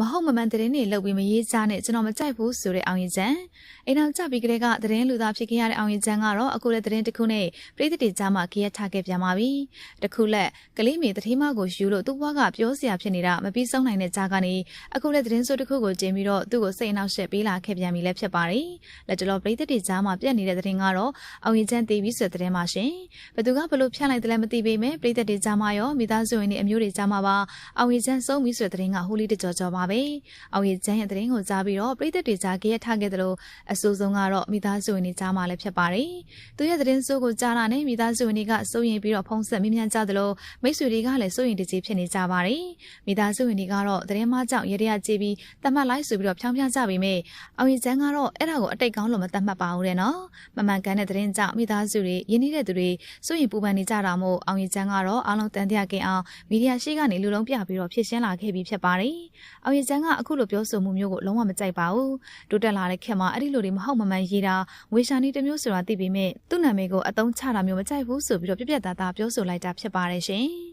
မဟုတ်မမှန်သတင်းတွေလုပ်ပြီးမရေးစားနဲ့ကျွန်တော်မကြိုက်ဘူးဆိုတဲ့အောင်ရင်ချမ်းအိမ်အောင်ကြပြီးကလေးကသတင်းလူသားဖြစ်ခဲ့ရတဲ့အောင်ရင်ချမ်းကတော့အခုလည်းသတင်းတစ်ခုနဲ့ပြည်သူတွေကြားမှာကြည့်ရထားခဲ့ပြန်ပါပြီတခုလက်ကလေးမေသတင်းမကိုယူလို့သူ့ဘွားကပြောစရာဖြစ်နေတာမပြီးဆုံးနိုင်တဲ့ကြားကနေအခုလည်းသတင်းဆိုးတစ်ခုကိုကျင်းပြီးတော့သူ့ကိုစိတ်အနှောက်ယှက်ပေးလာခဲ့ပြန်ပြီလည်းဖြစ်ပါတယ်လက်တလောပြည်သူတွေကြားမှာပြက်နေတဲ့သတင်းကတော့အောင်ရင်ချမ်းတည်ပြီးဆိုတဲ့သတင်းပါရှင်ဘယ်သူကဘလို့ဖြန့်လိုက်တယ်လဲမသိပေမဲ့ပြည်သူတွေကြားမှာရောမိသားစုဝင်တွေအမျိုးတွေကြားမှာပါအောင်ရင်ချမ်းဆုံးပြီးဆိုတဲ့သတင်းကဟိုလီတကြောကြောပါပဲအောင်ရင်ချမ်းရဲ့သတင်းကိုကြားပြီးတော့ပြည်သူတွေကြားကြရထားခဲ့တယ်လို့အဆိုးဆုံးကတော့မိသားစုဝင်တွေကြားမှာလည်းဖြစ်ပါတယ်သူရဲ့သတင်းဆိုးကိုကြားတာနဲ့မိသားစုဝင်တွေကစိုးရင်ပြီးတော့ဖုံးဆက်မိမြန်ကြတယ်လို့မိတ်ဆွေတွေကလည်းစိုးရင်တကြီးဖြစ်နေကြပါတယ်မိသားစုဝင်တွေကတော့သတင်းမကြောင့်ရရကြည့်ပြီးတတ်မှတ်လိုက်ဆိုပြီးတော့ဖြောင်းဖြောင်းကြပေမဲ့အောင်ရင်ချမ်းကတော့အဲ့ဒါကိုအတိတ်ကောင်းလို့မတတ်မှတ်ပါဘူးတဲ့နော်မမှန်ကန်တဲ့သတင်းကြောင့်မိသားစုတွေယဉ်နေတဲ့သူတွေစိုးရင်ပူပန်နေကြတာမို့အောင်ရင်ချမ်းကတော့အားလုံးတန်တရားကင်းအောင်မီဒီယာရှိကနေလူလုံးပြပြီးတော့ဖြစ်ရှင်းလာခဲ့ပြီးဖြစ်ပါတယ်အောင်ရင်ချမ်းကအခုလိုပြောဆိုမှုမျိုးကိုလုံးဝမကြိုက်ပါဘူးတိုးတက်လာတဲ့ခေတ်မှာအဲ့ဒီလိုတွေမဟုတ်မမှန်ရေးတာဝေရှာနီတစ်မျိုးဆိုတာသိပေမဲ့သူ့နာမည်ကိုအတုံးချတာမျိုးမကြိုက်ဘူးဆိုပြီးတော့ပြပြသားသားပြောဆိုလိုက်တာဖြစ်ပါတယ်ရှင်